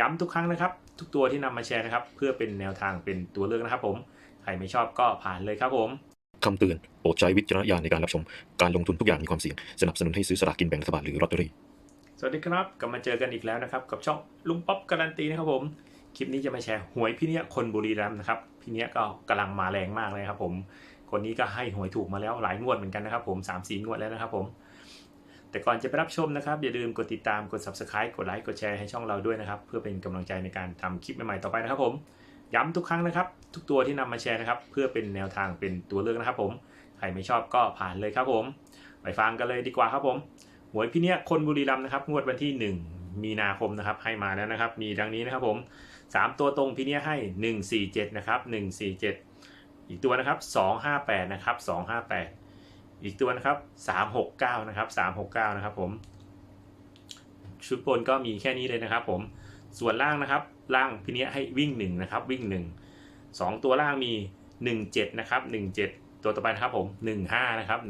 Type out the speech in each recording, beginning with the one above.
ย้ำทุกครั้งนะครับ ทุกตัวที่นำมาแชร์นะครับ เพื่อเป็นแนวทางเป็นตัวเลือกนะครับผม ใครไม่ชอบก็ผ่านเลยครับผมคำเตือนโปรดใช้วิจารณญาณในการรับชม การลงทุนทุกอย่างมีความเสี่ยง สนับสนุนให้ซื้อสลากกินแบ่งรัฐบาลหรือลอตเตอรี่สวัสดีครับกลับมาเจอกันอีกแล้วนะครับ กับช่องลุงป๊อปการันตีนะครับผม คลิปนี้จะมาแชร์หวยพี่เนี้ยคนบุรีรัมย์นะครับพี่เนี้ยก็กำลังมาแรงมากเลยครับผม คนนี้ก็ให้หวยถูกมาแล้วหลายงวดเหมือนกันนะครับผม3ามสี่งวดแล้วนะครับผม แต่ก่อนจะไปรับชมนะครับ อย่าลืมกดติดตามกด subscribe กดไลค์กดแชร์ให้ช่องเราด้วยนะครับ เพื่อเป็นกำลังใจในการทำคลิปใหม่ๆต่อไปนะครับผมย้ำทุกครั้งนะครับ ทุกตัวที่นำมาแชร์นะครับ เพื่อเป็นแนวทางเป็นตัวเลือกนะครับ ผมใครไม่ชอบก็ผ่านเลยครับผมไปฟังกันเลยดีกว่าครับผมหวยพี่เนี้ยคนบุรีรัมย์นะครับงวดวันที่ 1 มีนาคมนะครับ ให้มาแล้วนะครับ มีดังนี้นะครับผม 3 ตัวตรงพี่เนี้ยให้ 147 นะครับ 147 อีกตัวนะครับ 258 นะครับ 258 อีกตัวนะครับ369นะครับ369นะครับผม ชุดบนก็มีแค่นี้เลยนะครับ ผม ส่วนล่างนะครับ ล่างพี่เนี้ยให้วิ่ง1นะครับ วิ่ง 1 2 ตัวล่างมี 17นะครับ17 ตัวต่อไปนะครับผม 15นะครับ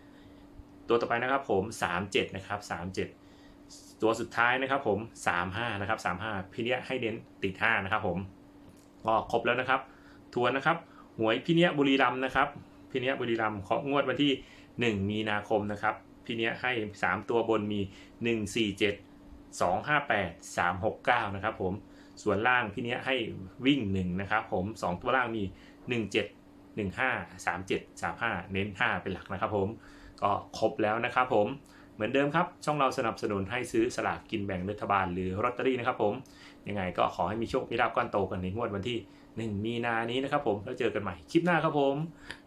15 ตัวต่อไปนะครับผม 37นะครับ37 ตัวสุดท้ายนะครับผม 35นะครับ35พี่เนี้ยให้เน้นติด5นะครับผมก็ครบแล้วนะครับ ทวนนะครับ หวยพี่เนี้ยบุรีรัมย์นะครับ พี่เนี้ยบุรีรัมย์ของงวดวันที่ 1 มีนาคมนะครับพี่เนี้ยให้ 3 ตัวบนมี 147 258 369 นะครับผมส่วนล่างพี่เนี้ยให้วิ่ง 1 นะครับผม 2 ตัวล่างมี 17 15 37 35 เน้น 5 เป็นหลักนะครับผมก็ครบแล้วนะครับผมเหมือนเดิมครับ ช่องเราสนับสนุนให้ซื้อสลากกินแบ่งรัฐบาลหรือลอตเตอรี่นะครับผมยังไงก็ขอให้มีโชคมีลาภก้อนโตกันในงวดวันที่ 1 มีนานี้นะครับผมแล้วเจอกันใหม่คลิปหน้าครับผม